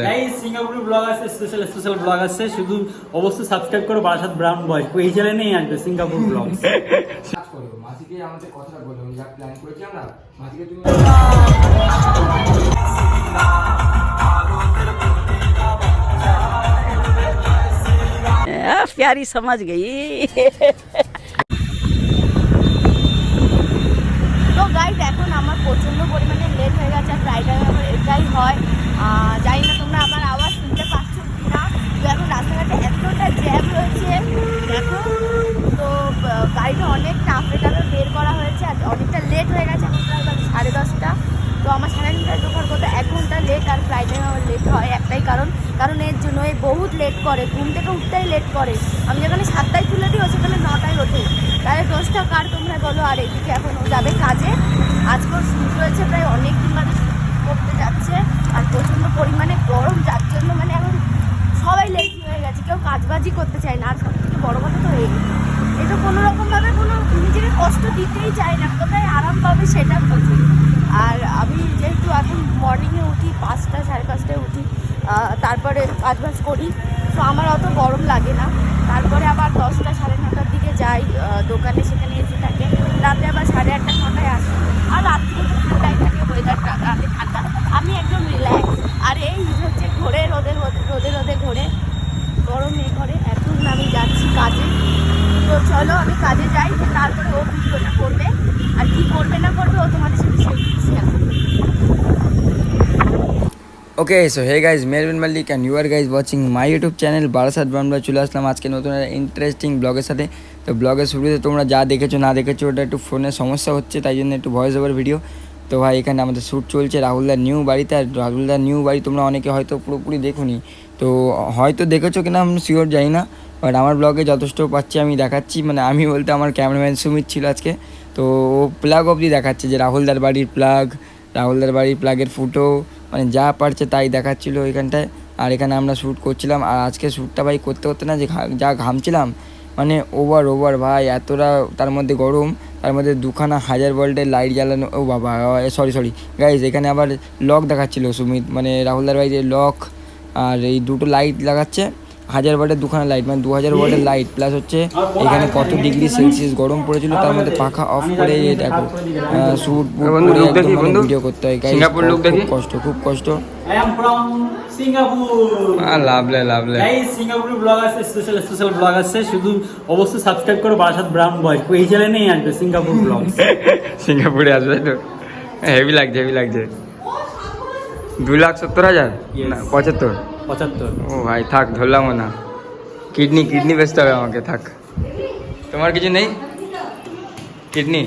Guys সিঙ্গাপুরের blog আছে special special blog আছে শুধু অবশ্যই সাবস্ক্রাইব করো বারাসাত ব্রাউন বয় এই চ্যানেলেই আসবে সিঙ্গাপুর ব্লগ কাজ করো মাসিকে আমাদের কথাটা বলো আমি যা প্ল্যান করেছি আমরা মাসিকে তুমি आ, प्यारी समझ गई এখন আমার প্রচণ্ড পরিমাণে লেট হয়ে গেছে, আর ফ্রাইড আমার এটাই হয়। জানি না তোমরা আমার আওয়াজ শুনতে পাচ্ছ কি না তো এখন রাস্তাঘাটে এতটা জ্যাম রয়েছে দেখো। তো গাড়িটা অনেক টাফে টাফে বের করা হয়েছে, আর অনেকটা লেট হয়ে গেছে, এখন প্রায় সাড়ে দশটা। তো আমার সাড়ে নটায় ঢোকার কথা এক ঘণ্টা লেট আর ফ্লাইটে আমার লেট হয়, একটাই কারণ। কারণ এর জন্য এই বহুত লেট করে, ঘুম থেকে উঠতেই লেট করে। আমি যেখানে সাতটায় তুলে দিই ও সেখানে নটায় ওঠে। তাহলে দোষটা কার তোমরা বলো, আর এদিকে এখন ও যাবে কাজে। আজকেও শুরু হয়েছে প্রায় অনেক দিন মানে করতে যাচ্ছে, আর প্রচণ্ড পরিমাণে গরম, যার জন্য মানে এখন সবাই লেট হয়ে গেছে, কেউ কাজবাজি করতে চায় না। আর সব থেকে বড় কথা তো এই এটা কোনো রকমভাবে কোনো নিজেকে কষ্ট দিতেই চায় না কোথায় আরাম পাবে সেটা খোঁজে আর আমি যেহেতু এখন মর্নিংয়ে উঠি পাঁচটা সাড়ে পাঁচটায় উঠি আহ, তারপরে কাজ বাজ করি। তো আমার অত গরম লাগে না। তারপরে আবার দশটা সাড়ে নটার দিকে যাই দোকানে সেখানে এসে থাকে। রাতে আবার সাড়ে আটটা নটায় আসি। আর রাত্রে তো ঠান্ডাই থাকে ওয়েদারটা রাতে ঠান্ডা। আমি একদম রিল্যাক্স আর এই হচ্ছে ঘোরে, রোদে রোদে রোদে রোদে ঘোরে। গরম এ করে এখন আমি যাচ্ছি কাজে। তো চলো আমি কাজে যাই, তারপরে ও ভিডিওটা করবে আর কি করবে না করবে ও তোমাদের সাথে শেয়ার করবে okay so hey guys Merbin Mallick and you are guys watching my YouTube channel Barasat Bangla চলে আসলাম। আজকে নতুন একটা ইন্টারেস্টিং ব্লগের সাথে। তো ব্লগের শুরুতে তোমরা যা দেখেছ, না দেখেছ, ওটা একটু ফোনে সমস্যা হচ্ছে, তাই জন্য একটু ভয়েস ওভার ভিডিও তো ভাই, এখানে আমাদের শ্যুট চলছে রাহুলদার নিউ বাড়িতে, আর রাহুলদার নিউ বাড়ি তোমরা অনেকে হয়তো পুরোপুরি দেখোনি। তো হয়তো দেখেছ কিনা, আমি শিওর জানি না। বাট আমার ব্লগে যথেষ্ট পাচ্ছি, আমি দেখাচ্ছি। মানে আমি বলতে আমার ক্যামেরাম্যান সুমিত ছিল আজকে। তো ও প্লাগ অবধি দেখাচ্ছে যে রাহুলদার বাড়ির প্লাগ রাহুলদার বাড়ির প্লাগের ফুটো মানে যা পারছে তাই দেখাচ্ছিল ওইখানটায়। আর এখানে আমরা শ্যুট করছিলাম। আর আজকে শ্যুটটা ভাই করতে করতে না যে যা ঘামছিলাম মানে ওভার ওভার ভাই, এতটা তার মধ্যে গরম, তার মধ্যে দুখানা হাজার ভোল্টের লাইট জ্বালানো, ও বাবা সরি সরি গাইজ এখানে আবার লক দেখাচ্ছিল সুমিত মানে রাহুলদার ভাই যে লক আর এই দুটো লাইট লাগাচ্ছে। হাজার ওয়াটের দুখানা লাইট মানে দু হাজার ওয়াটের লাইট প্লাস হচ্ছে এখানে কত ডিগ্রি সেলসিয়াস গরম পড়েছিল তার মধ্যে পাখা অফ করে দেখো বন্ধু। ভিডিও করতে হয়। সিঙ্গাপুর খুব দেখি। কষ্ট খুব কষ্ট। I am from Singapore lovely lovely. সিঙ্গাপুরের ব্লগ আছে স্পেশাল স্পেশাল ব্লগ আছে শুধু অবশ্যই সাবস্ক্রাইব করো বারাসাত ব্রাউন বয় এই চ্যানেলেই আসবে সিঙ্গাপুর ব্লগ সিঙ্গাপুরে আসবে তো। হেভি লাগছে হেভি লাগছে। দু লাখ সত্তর হাজার? পঁচাত্তর। পঁচাত্তর। ও ভাই থাক ধরলাম না। কিডনি কিডনি বেচতে হবে আমাকে থাক। তোমার কিছু নেই? কিডনি?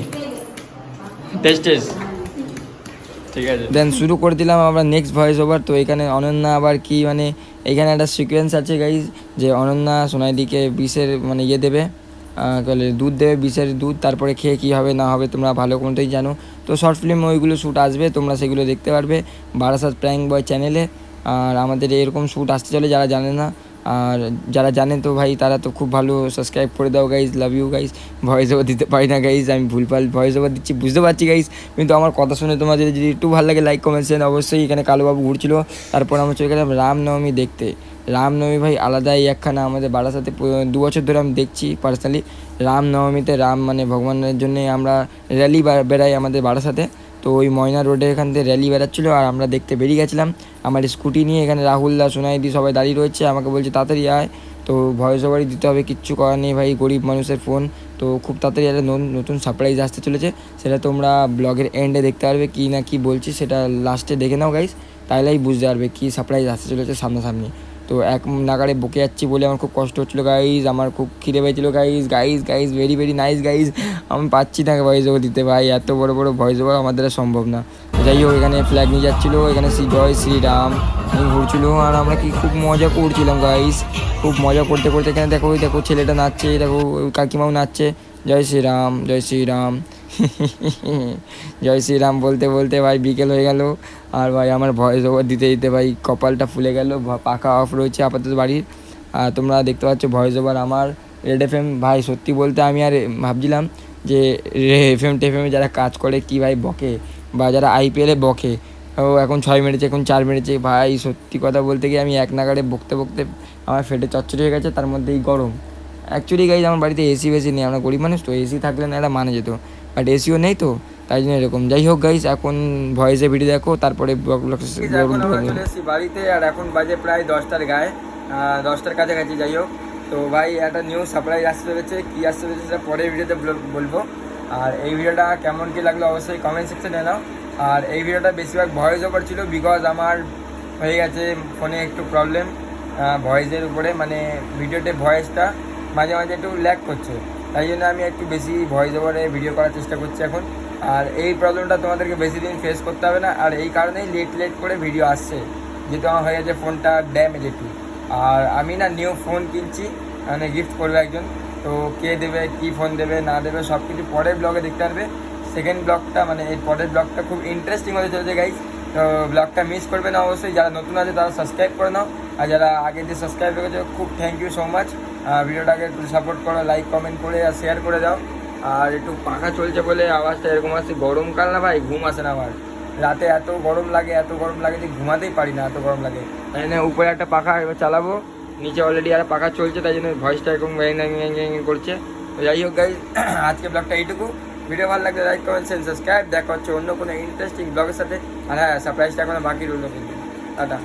টেস্ট টেস্ট ঠিক আছে। দেন শুরু করে দিলাম আমরা নেক্সট ভয়েস ওভার তো এখানে অনন্যা আবার কি মানে এখানে একটা সিকোয়েন্স আছে গাইজ যে অনন্যা সোনাইদিকে বিষের মানে ইয়ে দেবে। বলে দুধ দেবে বিষের দুধ তারপরে খেয়ে কী হবে না হবে তোমরা ভালো মতোই জানো। তো শর্ট ফিল্ম ওইগুলো শ্যুট আসবে তোমরা সেগুলো দেখতে পারবে। বারাসাত প্র্যাঙ্ক বয় চ্যানেলে আর আমাদের এরকম শ্যুট আসতে চলে যারা জানে না, আর যারা জানে তো ভাই তারা তো খুব ভালো সাবস্ক্রাইব করে দাও guys love you guys voice over দিতে পারি না গাইজ আমি ভুলভাল ভয়েস ওভার দিচ্ছি, বুঝতে পারছি গাইজ কিন্তু আমার কথা শুনে তোমাদের যদি একটু ভালো লাগে লাইক কমেন্ট সেন অবশ্যই এখানে কালোবাবু ঘুরছিল। তারপর আমরা চলে গেলাম রামনবমী দেখতে। রামনবমী ভাই আলাদাই একখানা, আমাদের বারাসাতে দু বছর ধরে আমি দেখছি পার্সোনালি রামনবমীতে রাম মানে ভগবানের জন্য আমরা র্যালি বেড়াই আমাদের বারাসাতে। তো ওই ময়না রোডের এখান থেকে র্যালি বেড়াচ্ছিলো আর আমরা দেখতে বেরিয়ে গেছিলাম। আমার স্কুটি নিয়ে এখানে রাহুল দা, সোনাইদি সবাই দাঁড়িয়ে রয়েছে। আমাকে বলছে, তাড়াতাড়ি আয়। তো ভয়েস ওভারই দিতে হবে, কিচ্ছু করার নেই ভাই, গরিব মানুষের ফোন তো খুব তাড়াতাড়ি একটা নতুন সারপ্রাইজ আসতে চলেছে। সেটা তোমরা ব্লগের এন্ডে দেখতে পারবে, কী না কী বলছি, সেটা লাস্টে দেখে নাও গাইস তাহলেই বুঝতে পারবে কী সারপ্রাইজ আসতে চলেছে সামনাসামনি। তো এক নাগারে বকে যাচ্ছি বলে আমার খুব কষ্ট হচ্ছিল গাইজ আমার খুব খিদে পেয়েছিলো guys guys guys very very nice guys আমি পাচ্ছি না ভয়েস ওভার দিতে ভাই, এত বড় বড় ভয়েস ওভার আমাদের সম্ভব না। যাই হোক, এখানে ফ্ল্যাগ নিয়ে যাচ্ছিল, এখানে শ্রী জয়, শ্রীরাম ঘুরছিল, আর আমরা কি খুব মজা করছিলাম গাইজ খুব মজা করতে করতে এখানে দেখো দেখো ছেলেটা নাচছে, দেখো কাকিমাও নাচছে, জয় শ্রীরাম জয় শ্রীরাম। জয় শ্রীরাম বলতে বলতে ভাই বিকেল হয়ে গেল। আর ভাই আমার ভয়েস ওভার দিতে দিতে ভাই কপালটা ফুলে গেল পাখা অফ রয়েছে আপাতত বাড়ির। আর তোমরা দেখতে পাচ্ছ ভয়েস ওভার আমার রেড এফ এম ভাই সত্যি বলতে আমি আর ভাবছিলাম যে এফ এম টেফ এমে যারা কাজ করে কি ভাই বকে, বা যারা আইপিএলে বকে, ও এখন ছয় মেরেছে, এখন চার মেরেছে। ভাই সত্যি কথা বলতে গিয়ে আমি এক নাগাড়ে বকতে বকতে আমার ফেটে চচ্চড়ি হয়ে গেছে, তার মধ্যেই গরম। অ্যাকচুয়ালি গাইজ আমার বাড়িতে এসি বেশি নেই, আমরা গরিব মানুষ, তো এসি থাকলে না, এটা মানে যেত। বাট এসিও নেই তো তাই জন্য এরকম। যাই হোক গাইস এখন ভয়েসে ভিডিও দেখো তারপরে বাড়িতে আর এখন বাজে প্রায় দশটার গায়ে দশটার কাছাকাছি যাই হোক। তো ভাই একটা নিউ সারপ্রাইজ আসতে পেরেছে কী আসতে পেরেছে সেটা পরের ভিডিওতে বল- বলব। আর এই ভিডিওটা কেমন কি লাগল অবশ্যই কমেন্ট সেকশনে নাও আর এই ভিডিওটা বেশিরভাগ ভয়েস ওভার ছিল বিকজ আমার হয়ে গেছে ফোনে একটু প্রবলেম ভয়েসের উপরে মানে ভিডিওতে ভয়েসটা মাঝে মাঝে একটু ল্যাক করছে। তাই জন্য আমি একটু বেশি ভয়েস ওভারে ভিডিও করার চেষ্টা করছি এখন। আর এই প্রবলেমটা তোমাদেরকে বেশি দিন ফেস করতে হবে না। আর এই কারণেই লেট লেট করে ভিডিও আসছে। যেহেতু আমার হয়ে গেছে ফোনটা ড্যামেজ একটু আর আমি না নিউ ফোন কিনছি মানে গিফট করবে একজন। তো কে দেবে, কি ফোন দেবে, না দেবে সব কিছু পরের ব্লগে দেখতে পারবে। সেকেন্ড ব্লগটা মানে এই পরের ব্লগটা খুব ইন্টারেস্টিং হতে চলেছে গাইজ তো ব্লগটা মিস করবে না, অবশ্যই। যারা নতুন আছে, তারা সাবস্ক্রাইব করে নাও। আর যারা আগে যে সাবস্ক্রাইব করেছে খুব থ্যাংক ইউ সো মাচ ভিডিওটাকে একটু সাপোর্ট করো লাইক কমেন্ট করে আর শেয়ার করে দাও। আর একটু পাখা চলছে বলে আওয়াজটা এরকম আসছে গরমকাল না ভাই? ঘুম আসে না আমার। রাতে এত গরম লাগে, এত গরম লাগে যে ঘুমাতেই পারি না, এত গরম লাগে। তাই জন্য উপরে একটা পাখা এবার চালাবো। নিচে অলরেডি আর পাখা চলছে, তাই জন্য ভয়েসটা এরকম করছে। যাই হোক গাইজ আজকে ব্লগটা এইটুকু। ভিডিও ভালো লাগলে লাইক কমেন্ট সাবস্ক্রাইব দেখা হচ্ছে অন্য কোনো ইন্টারেস্টিং ব্লগের সাথে। আর হ্যাঁ সারপ্রাইজটা এখনও বাকি রইল কিন্তু। টাটা।